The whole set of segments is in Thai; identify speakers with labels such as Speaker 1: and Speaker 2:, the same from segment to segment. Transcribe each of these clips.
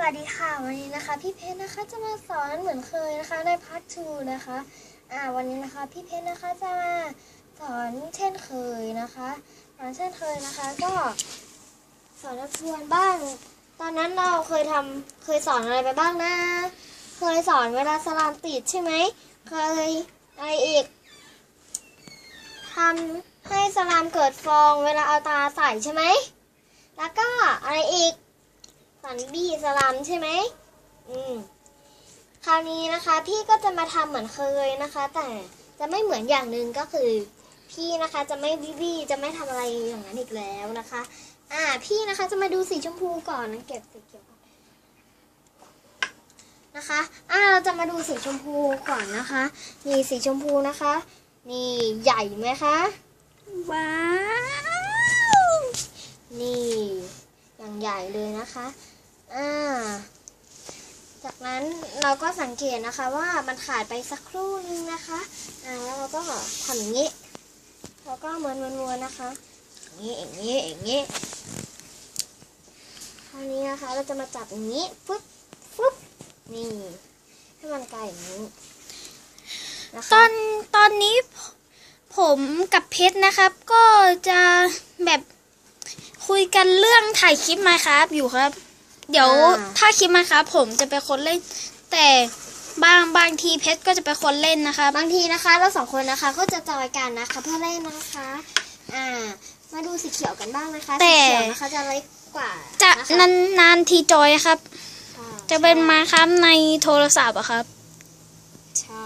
Speaker 1: วัสดีค่ะวันนี้นะคะ พี่เพชรนะคะจะมาสอนเหมือนเคยนะคะในพาร์ท2นะคะอ่าวันนี้นะคะพี่เพชรนะคะจะมาสอนเช่นเคยนะคะสอนเช่นเคยนะคะ ก็สอนทบทวนบ้าง ตอนนั้นเราเคยทำเคยสอนอะไรไปบ้างนะ เคยสอนเวลาสลามติดใช่ไหมเคยอะไรอีกทำให้สลามเกิดฟองเวลาเอาตาใส่ใช่ไหมแล้วก็อะไรอีก สันบี้สลัมใช่ไหมอืมคราวนี้นะคะ พี่ก็จะมาทำเหมือนเคยนะคะ แต่จะไม่เหมือนอย่างหนึ่งก็คือ พี่นะคะจะไม่บี้บี้จะไม่ทำอะไรอย่างนั้นอีกแล้วนะคะ อ่า พี่นะคะจะมาดูสีชมพูก่อนนะเก็บสีเขียวก่อนนะคะ อ่าเราจะมาดูสีชมพูก่อนนะคะ นี่สีชมพูนะคะ นี่ใหญ่ไหมคะ
Speaker 2: ว้าว
Speaker 1: นี่อย่างใหญ่เลยนะคะ อ่า จากนั้นเราก็สังเกตนะคะว่ามันขาดไปสักครู่นึงนะคะ อ่าแล้วเราก็ทำอย่างนี้ แล้วก็ม้วนๆๆนะคะ อย่างนี้อย่างนี้อย่างนี้คราวนี้นะคะเราจะมาจับอย่างนี้ฟึ๊บฟึ๊บนี่ให้มันกลายอย่างนี้นะคะ
Speaker 2: ตอนตอนนี้ผมกับเพชรนะครับ ก็จะแบบคุยกันเรื่องถ่ายคลิปมาครับอยู่ครับ เดี๋ยวถ้าคลิปมาครับผมจะเป็นคนเล่น แต่บางบางทีเพชรก็จะเป็นคนเล่นนะครับ
Speaker 1: บางทีนะคะ เราสองคนนะคะก็จะจอยกันนะคะ เพื่อเล่นนะคะ อ่า มาดูสีเขียวกันบ้างนะคะ
Speaker 2: แต่
Speaker 1: สีเขียวนะคะจะเล็กกว่า
Speaker 2: จะ
Speaker 1: นะคะ
Speaker 2: นานนานทีจอยครับ
Speaker 1: ค่
Speaker 2: จะเป็นมาครับในโทรศัพท์อะครับ
Speaker 1: ใช่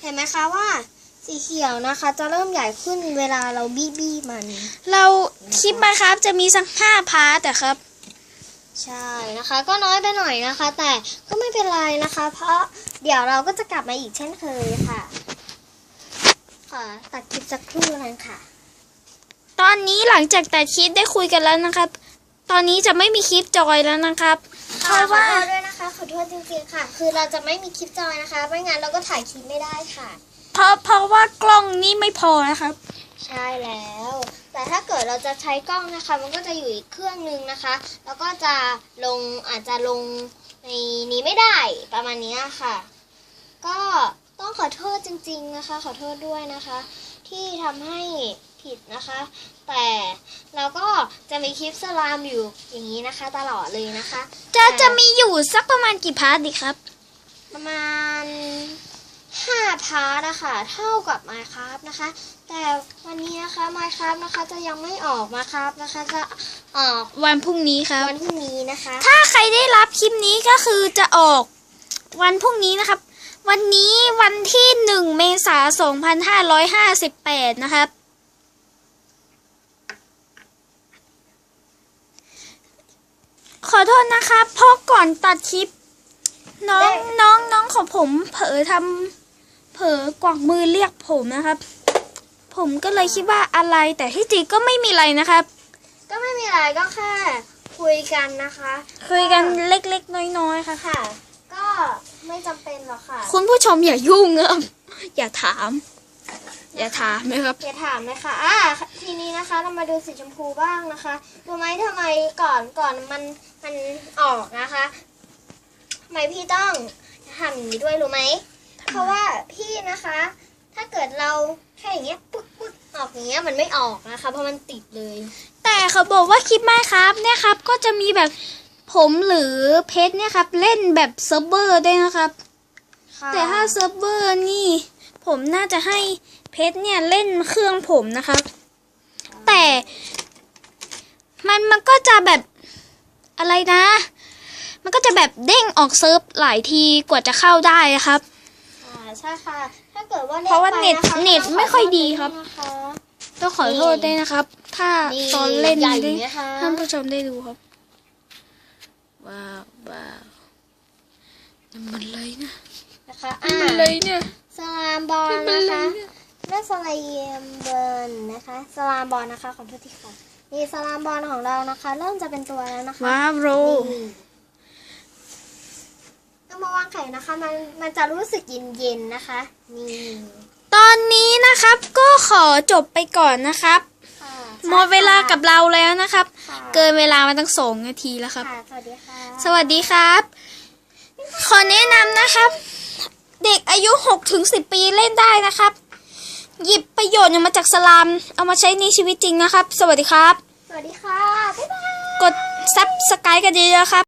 Speaker 1: เห็นไหมคะว่า สีเขียวนะคะ จะเริ่มใหญ่ขึ้นเวลาเราบี้บี้มัน
Speaker 2: เราคลิปมาครับจะมีสักห้าพาร์ทแต่ครับ
Speaker 1: ใช่นะคะ ก็น้อยไปหน่อยนะคะ แต่ก็ไม่เป็นไรนะคะ เพราะเดี๋ยวเราก็จะกลับมาอีกเช่นเคยค่ะขอตัดคลิปสักครู่นึงค่ะ
Speaker 2: ตอนนี้หลังจากตัดคลิปได้คุยกันแล้วนะครับ ตอนนี้จะไม่มีคลิปจอยแล้วนะครับเพ
Speaker 1: ขอ
Speaker 2: ราะ
Speaker 1: โท
Speaker 2: ว่า
Speaker 1: ษด้วยนะคะขอโทษจริงๆค่ะ คือเราจะไม่มีคลิปจอยนะคะ ไม่งั้นเราก็ถ่ายคลิปไม่ได้ค่ะ
Speaker 2: เพราะเพราะว่ากล้องนี้ไม่พอนะครับ
Speaker 1: ใช่แล้ว แต่ถ้าเกิดเราจะใช้กล้องนะคะ มันก็จะอยู่อีกเครื่องนึงนะคะ แล้วก็จะลงอาจจะลงในนี้ไม่ได้ประมาณนี้ค่ะ ก็ต้องขอโทษจริง ๆนะคะ ขอโทษด้วยนะคะ ที่ทำให้ผิดนะคะ แต่เราก็จะมีคลิปสลามอยู่อย่างนี้นะคะ ตลอดเลยนะคะ
Speaker 2: จะจะมีอยู่สักประมาณกี่พาร์ทดีครับ
Speaker 1: ประมาณ ห้าพาร์ทนะคะ เท่ากับ Minecraft นะคะ แต่วันนี้นะคะ Minecraft นะคะจะยังไม่ออกมาครับนะคะ จะออก
Speaker 2: วันพรุ่งนี้ครับ
Speaker 1: วันพรุ่งนี้นะคะ
Speaker 2: ถ้าใครได้รับคลิปนี้ก็คือจะออกวันพรุ่งนี้นะครับ วันนี้วันที่หนึ่งเมษายน2558นะครับขอโทษนะครับเพราะก่อนตัดคลิป น้องน้องน้องของผมเผลอทำ เผลอกวักมือเรียกผมนะครับ ผมก็เลยคิดว่าอะไรแต่ที่จริงก็ไม่มีอะไรนะครับ
Speaker 1: ก็ไม่มีอะไรก็แค่คุยกันนะคะ
Speaker 2: คุยกันเล็กๆ น้อยๆค่ะ
Speaker 1: ค่ะ ก็ไม่จำเป็นหรอกค่ะ
Speaker 2: คุณผู้ชมอย่ายุ่งครับอย่าถาม อย่าถามนะครับ
Speaker 1: อย่าถามเลยค่ะอ่าทีนี้นะคะเรามาดูสีชมพูบ้างนะคะรู้ไหมทำไมก่อนก่อนมันมันออกนะคะทำไมพี่ต้องทำอย่างนี้ด้วยรู้ไหม เพราะว่าพี่นะคะ ถ้าเกิดเราแค่อย่างเงี้ยปึ๊กปึ๊กออกอย่างเงี้ยมันไม่ออกนะคะ เพราะมันติดเลย
Speaker 2: แต่เขาบอกว่าคลิปไมครับเนี่ยครับ ก็จะมีแบบผมหรือเพชรเนี่ยครับ เล่นแบบเซิร์ฟเวอร์ได้วยนะครับ
Speaker 1: ค่ะ
Speaker 2: แต่ถ้าเซิร์ฟเวอร์นี่ ผมน่าจะให้เพชรเนี่ยเล่นเครื่องผมนะครับ แต่มันมันก็จะแบบอะไรนะ มันก็จะแบบเด้งออกเซิร์ฟหลายทีกว่าจะเข้าได้นะครับ
Speaker 1: ค่ะ ใช่ค่ะ ถ้าเกิดว่า
Speaker 2: เพราะว่า
Speaker 1: ล่
Speaker 2: เน็ต
Speaker 1: ไปะคะ
Speaker 2: เน็ต
Speaker 1: ก็ต้ง
Speaker 2: ไม่ค่อยดี
Speaker 1: ข
Speaker 2: ครับ
Speaker 1: โทษด้วยนะคะ
Speaker 2: ต้องขอโทษด้วยนะครับ ถ้า
Speaker 1: นี่
Speaker 2: ตอนเล่น
Speaker 1: ใหญ่
Speaker 2: ได้
Speaker 1: นะคะ
Speaker 2: ท่านผู้ชมได้ดูครับว้าวว้าวนั่นมันเลยนะ
Speaker 1: นะคะ
Speaker 2: นั่
Speaker 1: อ่าน
Speaker 2: มันเลยเนี่ย
Speaker 1: สลามบอล
Speaker 2: นั่นมัน
Speaker 1: นะ
Speaker 2: เล
Speaker 1: คะ
Speaker 2: ยเนี่ย
Speaker 1: และสลามเบิร์นนะคะสลามบอลนะคะขอโทษทีค่ะนี่สลามบอลของเรานะคะ เริ่มจะเป็นตัวแล้วนะคะ
Speaker 2: ว้าวโร
Speaker 1: นี่เอามาวางไข่นะคะ มันมันจะรู้สึกเย็นๆนะคะ นี่
Speaker 2: ตอนนี้นะครับก็ขอจบไปก่อนนะครับ
Speaker 1: ค่ะ
Speaker 2: หมดเวลากับเราแล้วนะครับ
Speaker 1: ค่ะ
Speaker 2: เกินเวลามาตั้งสองนาทีแล้วครับ
Speaker 1: ค่ะ สวัสดีค่ะ
Speaker 2: สวัสดีครับ ขอแนะนำนะครับ เด็กอายุ6ถึง10 ปีเล่นได้นะครับ หยิบประโยชน์มาจากสลาม เอามาใช้ในชีวิตจริงนะครับ สวัสดีครับ
Speaker 1: สวัสดีค่ะ บ๊ายบาย
Speaker 2: กดซับสไครต์กันเยอะๆครับ